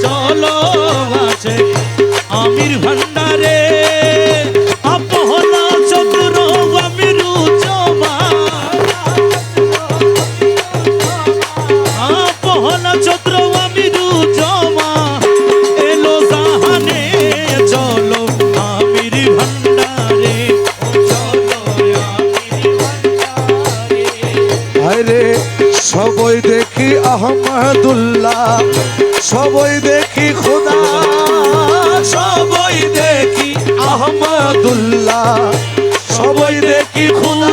চলো দেখি আহমদুল্লাহ সবই দেখি খোদা সবই দেখি আহমদুল্লাহ সবই দেখি খোদা।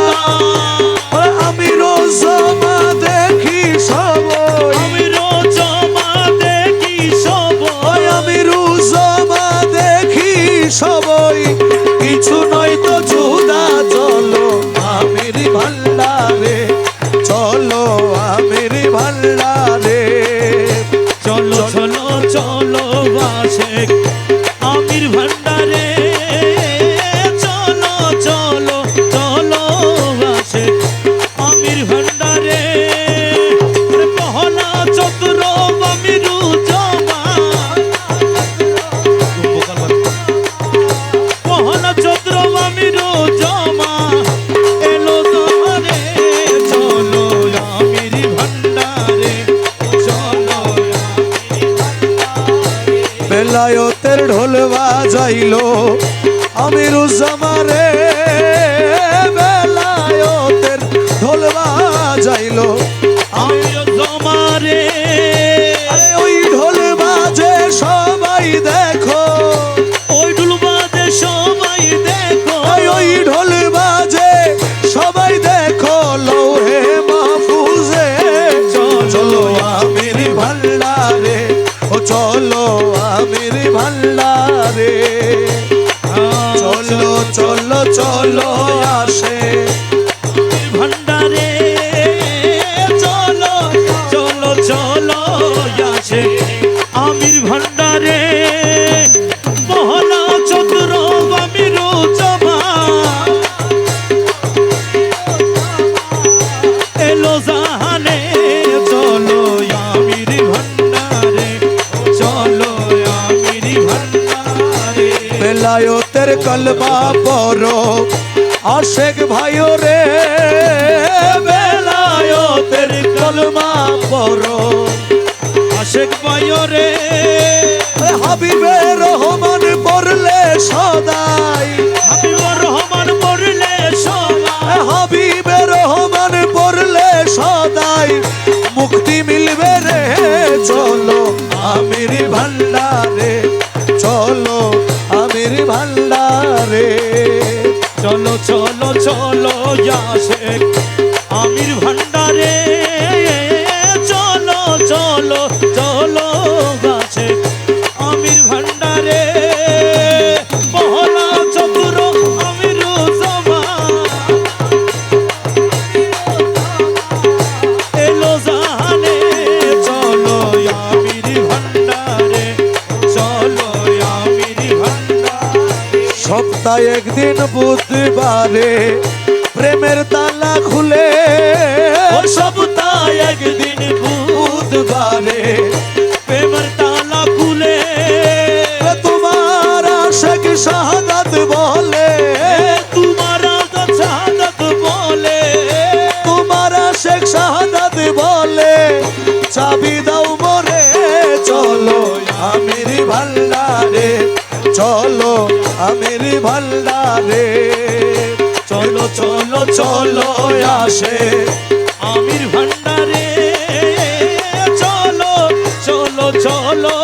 বেলায়তের ঢোল বাজাইলো। আমির জামারে বেলায়তের ঢোল বাজাইলো। আমির জমারে আরে ওই ঢোল বাজে সবাই দেখো। ওই ডুলবাদে সবাই দেখো। ওই ঢোল বাজে সবাই দেখো। লৌহে মাহফুজে চলো আমির ভাল্লারে ও চলো আমির ভাল্লারে চলো চলো চলো আসে। বেলায়তের কলমা পড়ো আশেক ভাইও রে বেলায়তের কলমা পড়ো আশেক বায়রে রে হাবিবে রহমান পড়লে সদাই। হাবিবুর রহমান পড়লে আরে হাবিবে রহমান পড়লে সদাই। মুক্তি মিলবে রে চলো আমির ভান্ডারে চলো আমির ভান্ডারে। চলো চলো চলো আশেক সপ্তাহে একদিন বুধবারে প্রেমের তালা খুলে। ও সপ্তাহে একদিন বুধবারে প্রেমের তালা খুলে। তোমার আশেক শাহাদাত বলে। তোমার শাহাদত বলে। তোমার আশেক শাহাদাত বলে চাবি দাও মরে চলো আমির ভাল্লারে চলো আমির ভাল্লারে চলো চলো চলো আসে আমির ভান্ডারে। চলো চলো চলো